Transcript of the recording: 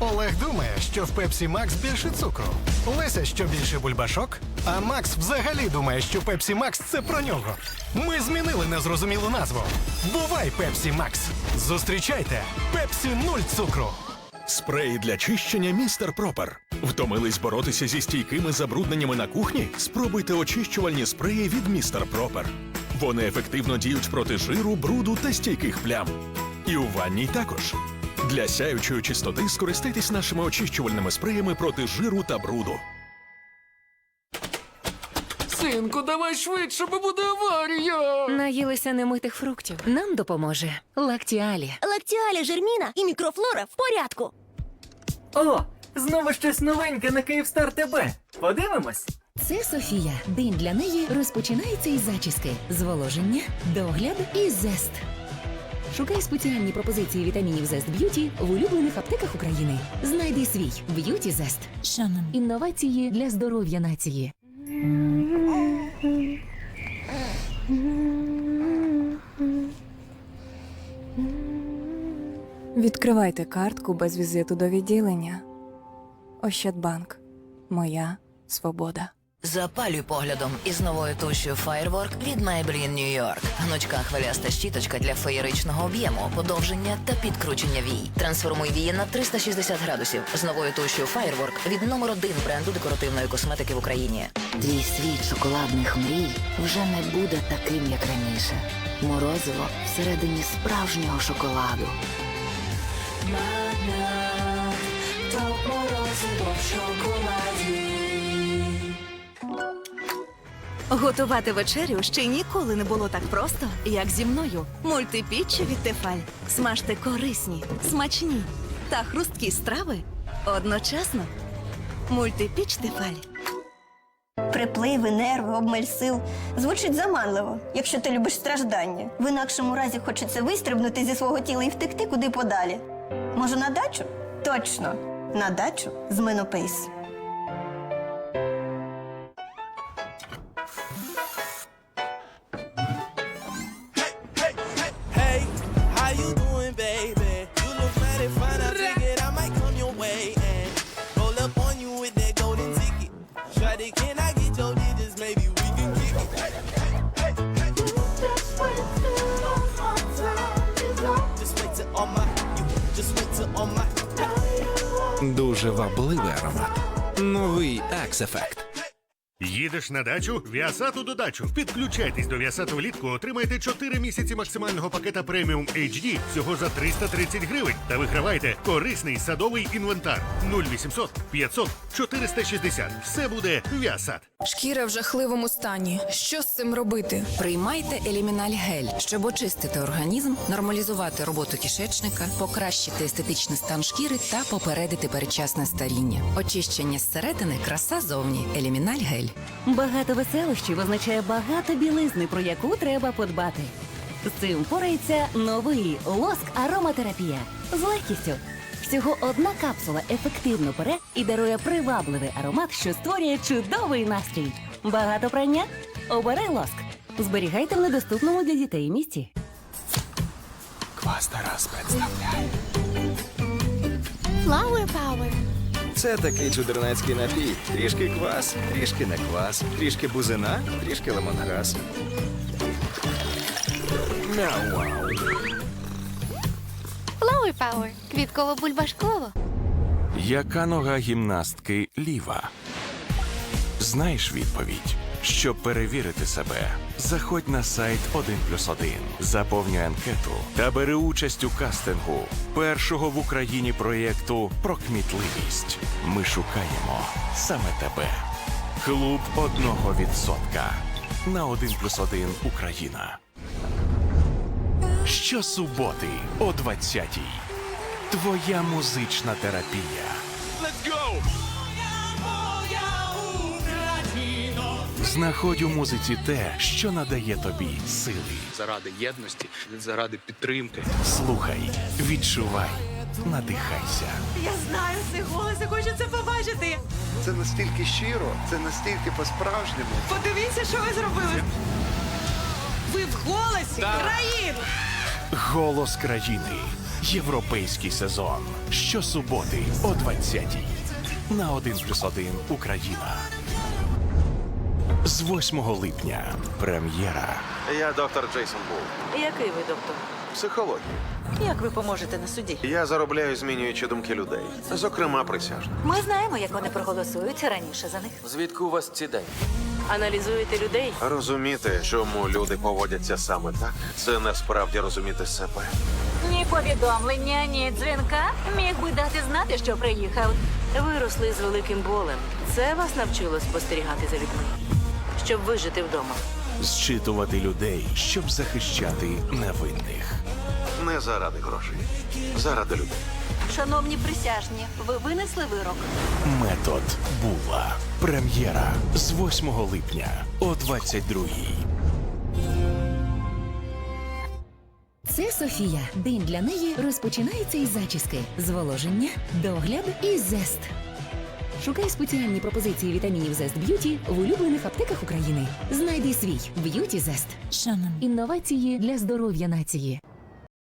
Олег думає, що в Пепсі Макс більше цукру. Леся, що більше бульбашок. А Макс взагалі думає, що Пепсі Макс це про нього. Ми змінили незрозумілу назву. Бувай Пепсі Макс. Зустрічайте Пепсі нуль цукру. Спрей для чищення містер Пропер. Втомились боротися зі стійкими забрудненнями на кухні? Спробуйте очищувальні спреї від містер Пропер. Вони ефективно діють проти жиру, бруду та стійких плям. І у ванній також. Для сяючої чистоти скористайтесь нашими очищувальними спреями проти жиру та бруду. Синку, давай швидше, бо буде аварія. Наїлися немитих фруктів. Нам допоможе лактіалі. Лактіалі, Жерміна і мікрофлора в порядку. О, знову щось новеньке на Київстар ТБ. Подивимось. Це Софія. День для неї розпочинається із зачіски, зволоження, догляд і зест. Шукай спеціальні пропозиції вітамінів Зест Б'юті в улюблених аптеках України. Знайди свій Б'юті Зест. Інновації для здоров'я нації. Відкривайте картку без візиту до відділення. Ощадбанк. Моя свобода. Запалюй поглядом із новою тушею Firework від Maybelline New York. Гнучка хвиляста щіточка для феєричного об'єму, подовження та підкручення вій. Трансформуй вії на 360 градусів з новою тушею Firework від номер один бренду декоративної косметики в Україні. Твій світ шоколадних мрій вже не буде таким, як раніше. Морозиво всередині справжнього шоколаду. Готувати вечерю ще ніколи не було так просто, як зі мною. Мультипіч від Тефаль. Смажте корисні, смачні та хрусткі страви одночасно. Мультипіч Тефаль. Припливи, нерви, обмаль сил. Звучить заманливо, якщо ти любиш страждання. В інакшому разі хочеться вистрибнути зі свого тіла і втекти куди подалі. Може, на дачу? Точно, на дачу з Менопейс. Дуже вабливий аромат. Новий Axe Effect. Їдеш на дачу? Віасату до дачу. Підключайтесь до Віасату влітку, отримайте 4 місяці максимального пакета преміум HD всього за 330 гривень. Та вигравайте корисний садовий інвентар 0800 500 460. Все буде Віасат. Шкіра в жахливому стані. Що з цим робити? Приймайте Еліміналь гель, щоб очистити організм, нормалізувати роботу кишечника, покращити естетичний стан шкіри та попередити передчасне старіння. Очищення зсередини, краса зовні. Еліміналь гель. Багато веселощів означає багато білизни, про яку треба подбати. З цим впорається новий лоск ароматерапія з легкістю. Всього одна капсула ефективно пере і дарує привабливий аромат, що створює чудовий настрій. Багато прання? Обирай лоск. Зберігайте в недоступному для дітей місці. Квас Тарас представляє. Flower Power. Це такий чудернацький напій. Трішки квас, трішки не квас, трішки бузина, трішки лимонграс. Мяу-вау. Flower Power. Квітково-бульбашково. Яка нога гімнастки ліва? Знаєш відповідь. Щоб перевірити себе, заходь на сайт 1 плюс 1, заповнюй анкету та бери участь у кастингу першого в Україні проєкту про кмітливість. Ми шукаємо саме тебе. Клуб одного відсотка на 1 плюс 1 Україна. Щосуботи о 20-й. Твоя музична терапія. Let's go! Знаходь у музиці те, що надає тобі сили. Заради єдності, заради підтримки. Слухай, відчувай, надихайся. Я знаю цей голос, я хочу це побачити. Це настільки щиро, це настільки по-справжньому. Подивіться, що ви зробили. Ви в голосі країн. Голос країни Європейський сезон. Щосуботи о 20-й. На 1 плюс 1 Україна. З 8 липня. Прем'єра. Я доктор Джейсон Бул. Який ви доктор? Психологія. Як ви поможете на суді? Я заробляю, змінюючи думки людей, зокрема присяжних. Ми знаємо, як вони проголосують раніше за них. Звідки у вас ці дані? Аналізуєте людей. Розуміти, чому люди поводяться саме так, це насправді розуміти себе. Ні повідомлення, ні дзвінка. Міг би дати знати, що приїхав. Виросли з великим болем. Це вас навчило спостерігати за людьми, щоб вижити вдома. Зчитувати людей, щоб захищати невинних. Не заради грошей, заради людей. Шановні присяжні, ви винесли вирок. Метод Була. Прем'єра з 8 липня о 22-й. Це Софія. День для неї розпочинається із зачіски, зволоження, догляд і зест. Шукай спеціальні пропозиції вітамінів Zest Б'юті в улюблених аптеках України. Знайди свій Б'юті Шанон. Інновації для здоров'я нації.